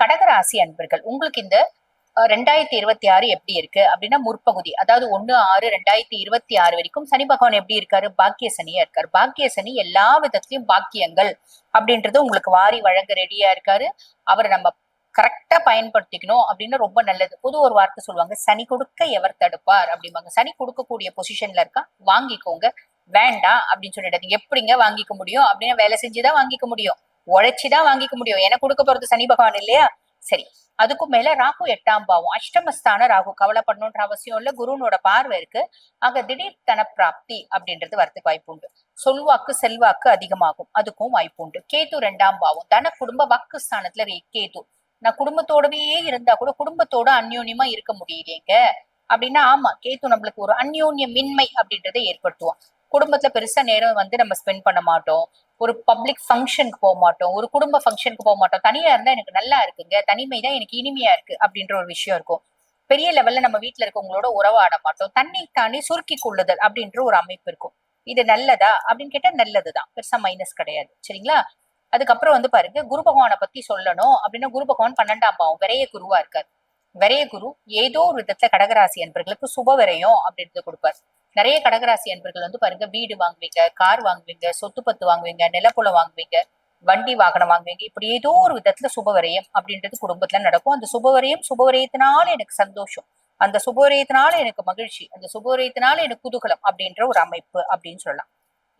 கடகராசி அன்பர்கள் உங்களுக்கு இந்த ரெண்டாயிரத்தி இருபத்தி ஆறு எப்படி இருக்கு? அப்படின்னா முற்பகுதி அதாவது ஒன்னு ஆறு ரெண்டாயிரத்தி இருபத்தி ஆறு வரைக்கும் சனி பகவான் எப்படி இருக்காரு? பாக்கிய சனியா இருக்காரு. பாக்கிய சனி எல்லா விதத்திலையும் பாக்கியங்கள் அப்படின்றது உங்களுக்கு வாரி வழங்க ரெடியா இருக்காரு. அவரை நம்ம கரெக்டா பயன்படுத்திக்கணும் அப்படின்னு ரொம்ப நல்லது. பொது ஒரு வார்த்தை சொல்லுவாங்க சனி கொடுக்க எவர் தடுப்பார் அப்படிம்பாங்க. சனி கொடுக்கக்கூடிய பொசிஷன்ல இருக்கா? வாங்கிக்கோங்க. வேண்டாம் அப்படின்னு சொல்லிட்டு எப்படிங்க வாங்கிக்க முடியும்? அப்படின்னு வேலை செஞ்சுதான் வாங்கிக்க முடியும். உழைச்சுதான் வாங்கிக்க முடியும். ஏன்னா கொடுக்க போறது சனி பகவான் இல்லையா? சரி. அதுக்கும் மேல ராகு எட்டாம் பாவம். அஷ்டமஸ்தான ராகு. கவலைப்படணுன்ற அவசியம் இல்ல. குருனோட பார்வை இருக்கு. அங்க திடீர் தன பிராப்தி அப்படின்றது வரத்துக்கு வாய்ப்பு உண்டு. சொல்வாக்கு செல்வாக்கு அதிகமாகும். அதுக்கும் வாய்ப்பு உண்டு. கேது ரெண்டாம் பாவம். தன குடும்ப வாக்கு ஸ்தானத்துல கேது. நான் குடும்பத்தோடவே இருந்தா கூட குடும்பத்தோட அந்யோன்யமா இருக்க முடியலையேங்க. அப்படின்னா ஆமா கேத்து நம்மளுக்கு ஒரு அந்யோன்ய மின்மை அப்படின்றத ஏற்படுத்துவோம் குடும்பத்துல பெருசா நேரம் வந்து நம்ம ஸ்பெண்ட் பண்ண மாட்டோம். ஒரு பப்ளிக் ஃபங்க்ஷனுக்கு போக மாட்டோம். ஒரு குடும்ப ஃபங்க்ஷனுக்கு போக மாட்டோம். தனியா இருந்தா எனக்கு நல்லா இருக்குங்க. தனிமை தான் எனக்கு இனிமையா இருக்கு அப்படின்ற ஒரு விஷயம் இருக்கும். பெரிய லெவல்ல நம்ம வீட்டுல இருக்கவங்களோட உறவாட மாட்டோம். தன்னை தாண்டி சுருக்கி கொள்ளுதல் அப்படின்ற ஒரு அமைப்பு இருக்கும். இது நல்லதா அப்படின்னு கேட்டா நல்லதுதான். பெருசா மைனஸ் கிடையாது. சரிங்களா? அதுக்கப்புறம் வந்து பாருங்க குரு பகவானை பத்தி சொல்லணும் அப்படின்னா குரு பகவான் பன்னெண்டாம் பாவம். விரைய குருவா இருக்கார். விரைய குரு ஏதோ ஒரு விதத்துல கடகராசி அன்பர்களுக்கு சுப விரையும் அப்படின்றது கொடுப்பார். நிறைய கடகராசி அன்பர்கள் வந்து பாருங்க வீடு வாங்குவீங்க கார் வாங்குவீங்க சொத்து பத்து வாங்குவீங்க நிலப்புலம் வாங்குவீங்க வண்டி வாகனம் வாங்குவீங்க. இப்படி ஏதோ ஒரு விதத்துல சுபவரையம் அப்படின்றது குடும்பத்துல நடக்கும். அந்த சுபவரையம் சுபவரையத்தினால எனக்கு சந்தோஷம். அந்த சுபவரையத்தினால எனக்கு மகிழ்ச்சி. அந்த சுபவரையத்தினால எனக்கு குதூகலம் அப்படின்ற ஒரு அமைப்பு அப்படின்னு சொல்லலாம்.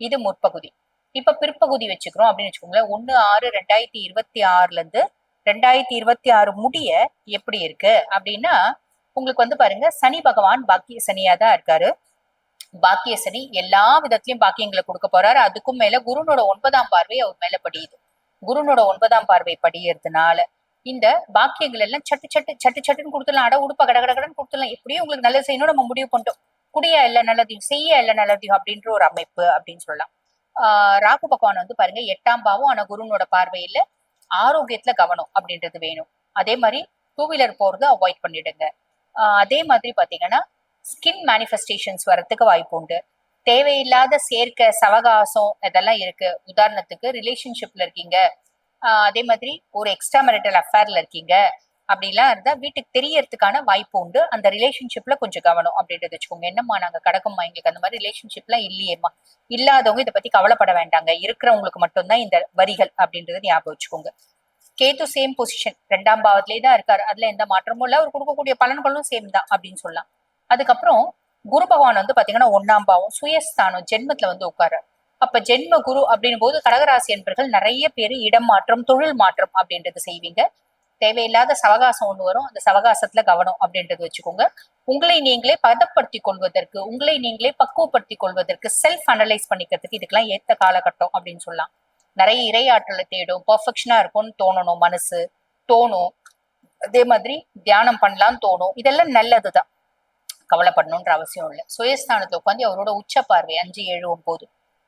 இது முற்பகுதி. இப்ப பிற்பகுதி வச்சுக்கிறோம் அப்படின்னு வச்சுக்கோங்களேன். ஒண்ணு ஆறு ரெண்டாயிரத்தி இருபத்தி ஆறுல இருந்து ரெண்டாயிரத்தி இருபத்தி ஆறு முடிய எப்படி இருக்கு அப்படின்னா உங்களுக்கு வந்து பாருங்க சனி பகவான் பாக்கிய சனியா தான் இருக்காரு. பாக்கிய சனி எல்லா விதத்திலயும் பாக்கியங்களை கொடுக்க போறாரு. அதுக்கும் மேல குருனோட ஒன்பதாம் பார்வை அவர் மேல படியுது. குருனோட ஒன்பதாம் பார்வை படியறதுனால இந்த பாக்கியங்கள் எல்லாம் சட்டு சட்டு சட்டு சட்டுன்னு கொடுத்துடலாம். அட உடுப்ப கடகடகடன்னு கட கொடுத்துடலாம். எப்படியும் உங்களுக்கு நல்லது செய்யணும். நம்ம முடிவு பண்ணிட்டோம். குடியா எல்லா நல்லதையும் செய்ய எல்லா நல்லதையும் அப்படின்ற ஒரு அமைப்பு அப்படின்னு சொல்லலாம். ஆஹ் ராகு பகவான் வந்து பாருங்க எட்டாம் பாவம் ஆனா குருனோட பார்வையில ஆரோக்கியத்துல கவனம் அப்படின்றது வேணும். அதே மாதிரி டூ வீலர் போறது அவாய்ட் பண்ணிடுங்க. ஆஹ் அதே மாதிரி பாத்தீங்கன்னா ஸ்கின் மேனிஃபெஸ்டேஷன்ஸ் வரத்துக்கு வாய்ப்பு உண்டு. தேவையில்லாத சேர்க்கை சவகாசம் இதெல்லாம் இருக்கு. உதாரணத்துக்கு ரிலேஷன்ஷிப்ல இருக்கீங்க. அதே மாதிரி ஒரு எக்ஸ்ட்ரா மெரிட்டல் அஃபேர்ல இருக்கீங்க. அப்படிலாம் இருந்தா வீட்டுக்கு தெரியறதுக்கான வாய்ப்பு உண்டு. அந்த ரிலேஷன்ஷிப்ல கொஞ்சம் கவனம் அப்படின்றது வச்சுக்கோங்க. என்னம்மா நாங்க கடக்கம்மா எங்களுக்கு அந்த மாதிரி ரிலேஷன்ஷிப்லாம் இல்லையேம்மா. இல்லாதவங்க இதை பத்தி கவலைப்பட வேண்டாங்க. இருக்கிறவங்களுக்கு மட்டும்தான் இந்த வரிகள் அப்படின்றத ஞாபகம் வச்சுக்கோங்க. கேது சேம் பொசிஷன் ரெண்டாம் பாவத்திலே தான் இருக்காரு. அதுல எந்த மாற்றமும் இல்ல. அவர் கொடுக்கக்கூடிய பலன்களும் சேம் தான் அப்படின்னு சொல்லலாம். அதுக்கப்புறம் குரு பகவான் வந்து பாத்தீங்கன்னா ஒன்னாம் பாவம் சுயஸ்தானம் ஜென்மத்துல வந்து உட்காரு அப்ப ஜென்ம குரு அப்படின்னும் போது கடகராசி என்பர்கள் நிறைய பேர் இடம் மாற்றம் தொழில் மாற்றம் அப்படின்றது செய்வீங்க. தேவையில்லாத சவகாசம் ஒண்ணு வரும். அந்த சவகாசத்துல கவனம் அப்படின்றது வச்சுக்கோங்க. உங்களை நீங்களே பதப்படுத்தி கொள்வதற்கு உங்களை நீங்களே பக்குவப்படுத்தி கொள்வதற்கு செல்ஃப் அனலைஸ் பண்ணிக்கிறதுக்கு இதுக்கெல்லாம் ஏத்த காலகட்டம் அப்படின்னு சொல்லலாம். நிறைய இரையாற்றலை தேடும் பர்ஃபெக்ஷனா இருக்கும்னு தோணணும் மனசு தோணும். அதே மாதிரி தியானம் பண்ணலாம்னு தோணும். இதெல்லாம் நல்லதுதான். கவலைப்படணுன்ற அவசியம் இல்லை. சுயஸ்தானத்தை உட்காந்து அவரோட உச்ச பார்வை அஞ்சு ஏழு ஒன்பது.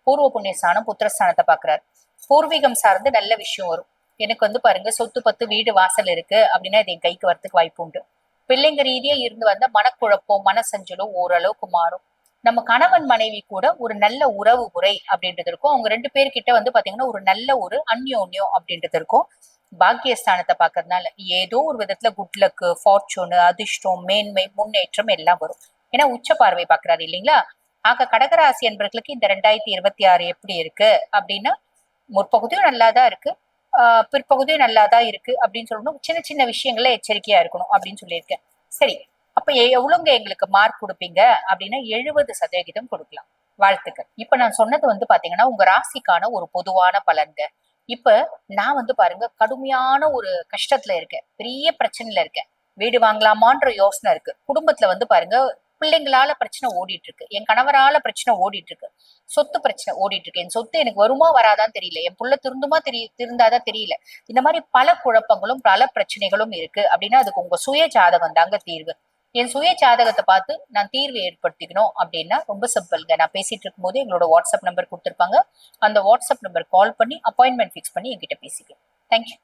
பூர்வ புண்ணியஸ்தானம் புத்திரஸ்தானத்தை பாக்குறாரு பூர்வீகம் சார்ந்து நல்ல விஷயம் வரும். எனக்கு வந்து பாருங்க சொத்து பத்து வீடு வாசல் இருக்கு அப்படின்னா இது என் கைக்கு வரத்துக்கு வாய்ப்பு உண்டு. பிள்ளைங்க ரீதியா இருந்து வந்த மனக்குழப்பம் மனசஞ்சலோ ஓரளவுக்கு மாறும். நம்ம கணவன் மனைவி கூட ஒரு நல்ல உறவு முறை அப்படின்றது இருக்கும். அவங்க ரெண்டு பேர்கிட்ட வந்து பாத்தீங்கன்னா ஒரு நல்ல ஒரு அந்யோன்யம் அப்படின்றது இருக்கும். பாக்கியஸ்தானத்தை பார்க்கறதுனால ஏதோ ஒரு விதத்துல குட் லக்கு ஃபார்ச்சூனு அதிர்ஷ்டம் மேன்மை முன்னேற்றம் எல்லாம் வரும். ஏன்னா உச்ச பார்வை பாக்குறாரு இல்லைங்களா? ஆக கடகராசி என்பவர்களுக்கு இந்த ரெண்டாயிரத்தி இருபத்தி ஆறு எப்படி இருக்கு அப்படின்னா முற்பகுதியும் நல்லாதான் இருக்கு. ஆஹ் பிற்பகுதியும் நல்லாதான் இருக்கு அப்படின்னு சொல்லணும். சின்ன சின்ன விஷயங்கள்ல எச்சரிக்கையா இருக்கணும் அப்படின்னு சொல்லியிருக்கேன். சரி அப்ப எ- எவ்வளவுங்க எங்களுக்கு மார்க் கொடுப்பீங்க அப்படின்னா எழுபது சதவிகிதம் கொடுக்கலாம். வாழ்த்துக்கள். இப்ப நான் சொன்னது வந்து பாத்தீங்கன்னா உங்க ராசிக்கான ஒரு பொதுவான பலன்க இப்ப நான் வந்து பாருங்க கடுமையான ஒரு கஷ்டத்துல இருக்கேன். பெரிய பிரச்சனையில இருக்கேன். வீடு வாங்கலாமான்ற யோசனை இருக்கு. குடும்பத்துல வந்து பாருங்க பிள்ளைங்களால பிரச்சனை ஓடிட்டு இருக்கு. என் கணவரால பிரச்சனை ஓடிட்டு இருக்கு. சொத்து பிரச்சனை ஓடிட்டு இருக்கு. என் சொத்து எனக்கு வருமா வராதான்னு தெரியல. என் புள்ள திருந்துமா தெரிய திருந்தாதான் தெரியல. இந்த மாதிரி பல குழப்பங்களும் பல பிரச்சனைகளும் இருக்கு. அப்படின்னா அதுக்கு உங்க சுய ஜாதகம் தாங்க தீர்வு. என் சுய ஜாதகத்தை பார்த்து நான் தீர்வு ஏற்படுத்திக்கணும் அப்படின்னா ரொம்ப சிம்பிள்ங்க. நான் பேசிட்டு இருக்கும்போது எங்களோட வாட்ஸ்அப் நம்பர் கொடுத்துருப்பாங்க. அந்த வாட்ஸ்அப் நம்பர் கால் பண்ணி அப்பாயின்மெண்ட் ஃபிக்ஸ் பண்ணி என்கிட்ட பேசிக்கலாம் தேங்க்யூ